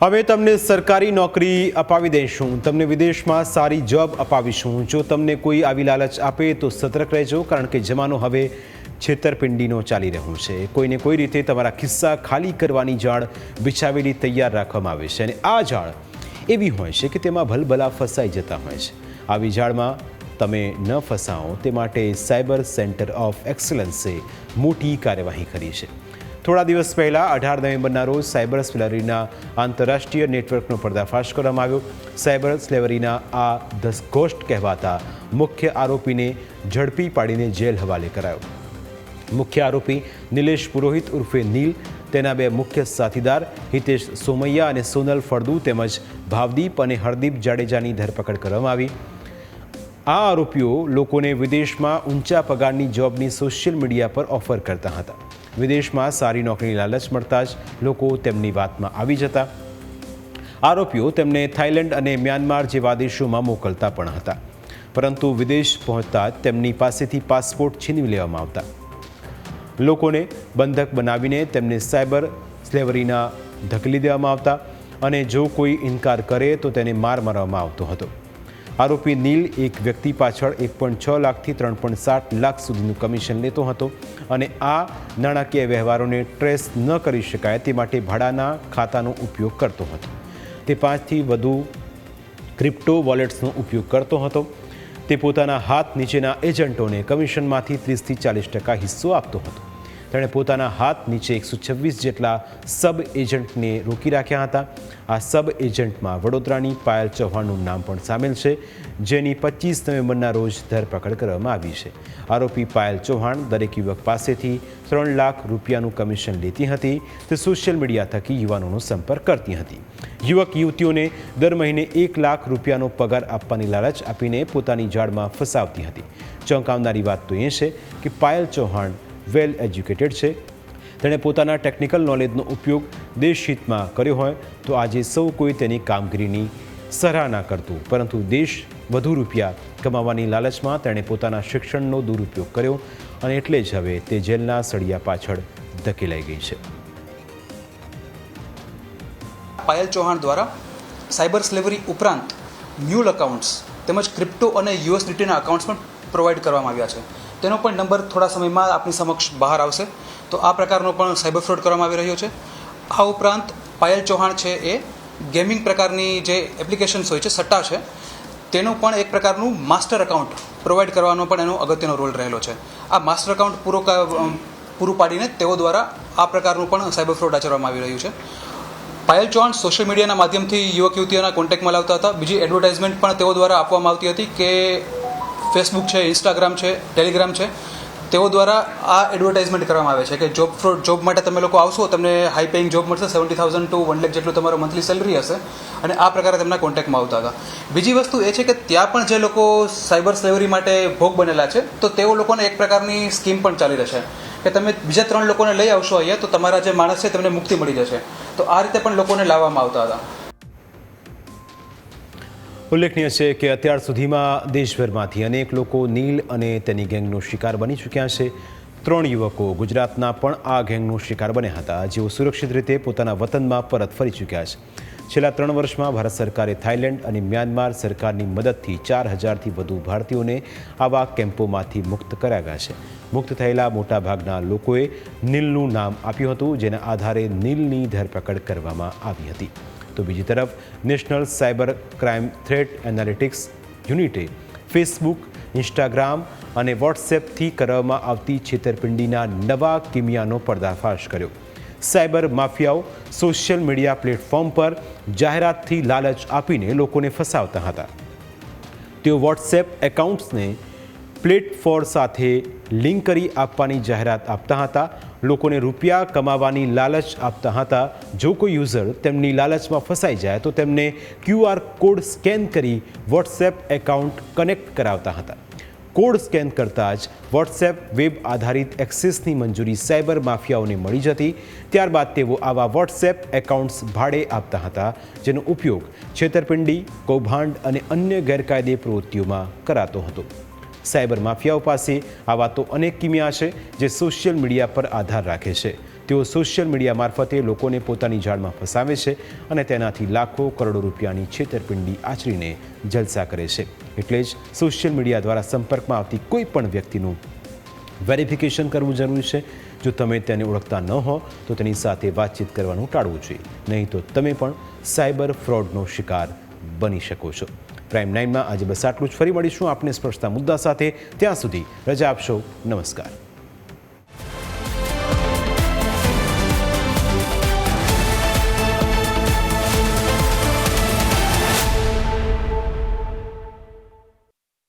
અમે તમને સરકારી નોકરી અપાવી દઈશું. તમને વિદેશમાં સારી જોબ અપાવીશું. જો તમને કોઈ આવી લાલચ આપે તો સતર્ક રહેજો, કારણ કે જમાનો હવે છેતરપિંડીનો ચાલી રહ્યો છે. કોઈને કોઈ રીતે તમારા ખિસ્સા ખાલી કરવાની જાળ બિછાવેલી તૈયાર રાખવામાં આવે છે અને આ જાળ એવી હોય છે કે તેમાં ભલભલા ફસાઈ જતા હોય છે. આવી જાળમાં તમે ન ફસાઓ તે માટે સાયબર સેન્ટર ઓફ એક્સલન્સે મોટી કાર્યવાહી કરી છે. થોડા દિવસ પહેલાં, અઢાર નવેમ્બરના રોજ સાયબર સ્લેવરીના આંતરરાષ્ટ્રીય નેટવર્કનો પર્દાફાશ કરવામાં આવ્યો. સાયબર સ્લેવરીના આ ધસઘોષ્ટ કહેવાતા મુખ્ય આરોપીને ઝડપી પાડીને જેલ હવાલે કરાયો. મુખ્ય આરોપી નિલેશ પુરોહિત ઉર્ફે નીલ, તેના બે મુખ્ય સાથીદાર હિતેશ સોમૈયા અને સોનલ ફળદુ તેમજ ભાવદીપ અને હરદીપ જાડેજાની ધરપકડ કરવામાં આવી. આ આરોપીઓ લોકોને વિદેશમાં ઊંચા પગારની જોબની સોશિયલ મીડિયા પર ઓફર કરતા હતા. વિદેશમાં સારી નોકરીની લાલચ મળતા જ લોકો તેમની વાતમાં આવી જતા. આરોપીઓ તેમને થાઇલેન્ડ અને મ્યાનમાર જેવા દેશોમાં મોકલતા પણ હતા. પરંતુ વિદેશ પહોંચતા તેમની પાસેથી પાસપોર્ટ છીનવી લેવામાં આવતા. લોકોને બંધક બનાવીને તેમને સાયબર સ્લેવરીના ધકેલી દેવામાં આવતા અને જો કોઈ ઇનકાર કરે તો તેને માર મારવામાં આવતો હતો. આરોપી નીલ એક વ્યક્તિ પાછળ એક પોઈન્ટ છ લાખથી ત્રણ પોઈન્ટ સાત લાખ સુધીનું કમિશન લેતો હતો અને આ નાણાકીય વ્યવહારોને ટ્રેસ ન કરી શકાય તે માટે ભાડાના ખાતાનો ઉપયોગ કરતો હતો. તે પાંચથી વધુ ક્રિપ્ટો વોલેટ્સનો ઉપયોગ કરતો હતો. તે પોતાના હાથ નીચેના એજન્ટોને કમિશનમાંથી ત્રીસથી ચાલીસ ટકા હિસ્સો આપતો હતો. તેણે પોતાના હાથ નીચે એકસો છવ્વીસ જેટલા સબ એજન્ટને રોકી રાખ્યા હતા. આ સબ એજન્ટમાં વડોદરાની પાયલ ચૌહાણનું નામ પણ સામેલ છે, જેની પચીસ નવેમ્બરના રોજ ધરપકડ કરવામાં આવી છે. આરોપી પાયલ ચૌહાણ દરેક યુવક પાસેથી ત્રણ લાખ રૂપિયાનું કમિશન લેતી હતી તે સોશિયલ મીડિયા થકી યુવાનોનો સંપર્ક કરતી હતી. યુવક યુવતીઓને દર મહિને એક લાખ રૂપિયાનો પગાર આપવાની લાલચ આપીને પોતાની જાળમાં ફસાવતી હતી. ચોંકાવનારી વાત તો એ છે કે પાયલ ચૌહાણ વેલ એજ્યુકેટેડ છે. તેણે પોતાના ટેકનિકલ નોલેજનો ઉપયોગ દેશહિતમાં કર્યો હોય તો આજે સૌ કોઈ તેની કામગીરીની સરાહના કરતું. પરંતુ દેશ વધુ રૂપિયા કમાવાની લાલચમાં તેણે પોતાના શિક્ષણનો દુરુપયોગ કર્યો અને એટલે જ હવે તે જેલના સળિયા પાછળ ધકેલાઈ ગઈ છે. પાયલ ચૌહાણ દ્વારા સાયબર સ્લેવરી ઉપરાંત મ્યુલ અકાઉન્ટ્સ તેમજ ક્રિપ્ટો અને યુએસડીટીના અકાઉન્ટ્સ પણ પ્રોવાઈડ કરવામાં આવ્યા છે. તેનો પણ નંબર થોડા સમયમાં આપની સમક્ષ બહાર આવશે. તો આ પ્રકારનો પણ સાયબર ફ્રોડ કરવામાં આવી રહ્યો છે. આ ઉપરાંત પાયલ ચૌહાણ છે એ ગેમિંગ પ્રકારની જે એપ્લિકેશન્સ હોય છે, સટ્ટા છે, તેનું પણ એક પ્રકારનું માસ્ટર એકાઉન્ટ પ્રોવાઈડ કરવાનો પણ એનો અગત્યનો રોલ રહેલો છે. આ માસ્ટર એકાઉન્ટ પૂરો પૂરું પાડીને તેઓ દ્વારા આ પ્રકારનું પણ સાયબર ફ્રોડ આચરવામાં આવી રહ્યું છે. પાયલ ચૌહાણ સોશિયલ મીડિયાના માધ્યમથી યુવક યુવતીઓના કોન્ટેક્ટમાં લાવતા હતા. બીજી એડવર્ટાઇઝમેન્ટ પણ તેઓ દ્વારા આપવામાં આવતી હતી કે ફેસબુક છે ઇન્સ્ટાગ્રામ છે ટેલિગ્રામ છે, તેઓ દ્વારા આ એડવર્ટાઇઝમેન્ટ કરવામાં આવે છે કે જોબ ફ્રોડ જોબ માટે તમે લોકો આવશો, તમને હાઈ પેઇંગ જોબ મળશે seventy thousand to one lakh જેટલું તમારો મંથલી સેલરી હશે અને આ પ્રકારે તેમના કોન્ટેક્ટમાં આવતા હતા. બીજી વસ્તુ એ છે કે ત્યાં પણ જે લોકો સાયબર સ્લેવરી માટે ભોગ બનેલા છે, તો તેઓ લોકોને એક પ્રકારની સ્કીમ પણ ચાલી રહેશે. કે તમે બીજા ત્રણ લોકોને લઈ આવશો અહીંયા, તો તમારા જે માણસ છે તેમને મુક્તિ મળી જશે. તો આ રીતે પણ લોકોને લાવવામાં આવતા હતા. ઉલ્લેખનીય છે કે અત્યાર સુધીમાં દેશભરમાંથી અનેક લોકો નીલ અને તેની ગેંગનો શિકાર બની ચૂક્યા છે. ત્રણ યુવકો ગુજરાતના પણ આ ગેંગનો શિકાર બન્યા હતા. જેઓ સુરક્ષિત રીતે પોતાના વતનમાં પરત ફરી ચૂક્યા છે. છેલ્લા ત્રણ વર્ષમાં ભારત સરકારે થાઇલેન્ડ અને મ્યાનમાર સરકારની મદદથી ચાર હજારથી વધુ ભારતીયોને આવા કેમ્પોમાંથી મુક્ત કરાવ્યા છે. મુક્ત થયેલા મોટાભાગના લોકોએ નીલનું નામ આપ્યું હતું, જેના આધારે નીલની ધરપકડ કરવામાં આવી હતી. તો બીજી તરફ national cyber crime threat analytics યુનિટે Facebook, Instagram અને વોટ્સએપથી કરવામાં આવતી છેતરપિંડીના નવા કિમિયાનો પર્દાફાશ કર્યો. સાયબર માફિયાઓ સોશિયલ મીડિયા પ્લેટફોર્મ પર જાહેરાતથી લાલચ આપીને લોકોને ફસાવતા હતા. તેઓ વોટ્સએપ એકાઉન્ટ્સને પ્લેટફોર્મ સાથે લિંક કરી આપવાની જાહેરાત આપતા હતા લોકોને રૂપિયા કમાવાની લાલચ આપતા હતા. જો કોઈ યુઝર તેમની લાલચમાં ફસાઈ જાય, તો તેમને ક્યુઆર કોડ સ્કેન કરી વોટ્સએપ એકાઉન્ટ કનેક્ટ કરાવતા હતા. કોડ સ્કેન કરતાં જ વોટ્સએપ વેબ આધારિત એક્સેસની મંજૂરી સાયબર માફિયાઓને મળી જતી. ત્યારબાદ તેઓ આવા વોટ્સએપ એકાઉન્ટ્સ ભાડે આપતા હતા, જેનો ઉપયોગ છેતરપિંડી, કૌભાંડ અને અન્ય ગેરકાયદે પ્રવૃત્તિઓમાં કરાતો હતો. સાયબર માફિયાઓ પાસે આવા તો અનેક કિમિયા છે જે સોશિયલ મીડિયા પર આધાર રાખે છે. તેઓ સોશિયલ મીડિયા મારફતે લોકોને પોતાની જાળમાં ફસાવે છે અને તેનાથી લાખો કરોડો રૂપિયાની છેતરપિંડી આચરીને જલસા કરે છે. એટલે જ સોશિયલ મીડિયા દ્વારા સંપર્કમાં આવતી કોઈ પણ વ્યક્તિનું વેરિફિકેશન કરવું જરૂરી છે. જો તમે તેને ઓળખતા ન હો, તો તેની સાથે વાતચીત કરવાનું ટાળવું જોઈએ. નહીં તો તમે પણ સાયબર ફ્રોડનો શિકાર બની શકો છો. પ્રાઇમ નાઇનમાં આજે બસ આટલું જ. ફરી મળીશું આપને સ્પર્શતા મુદ્દા સાથે. ત્યાં સુધી રજા આપશો. નમસ્કાર.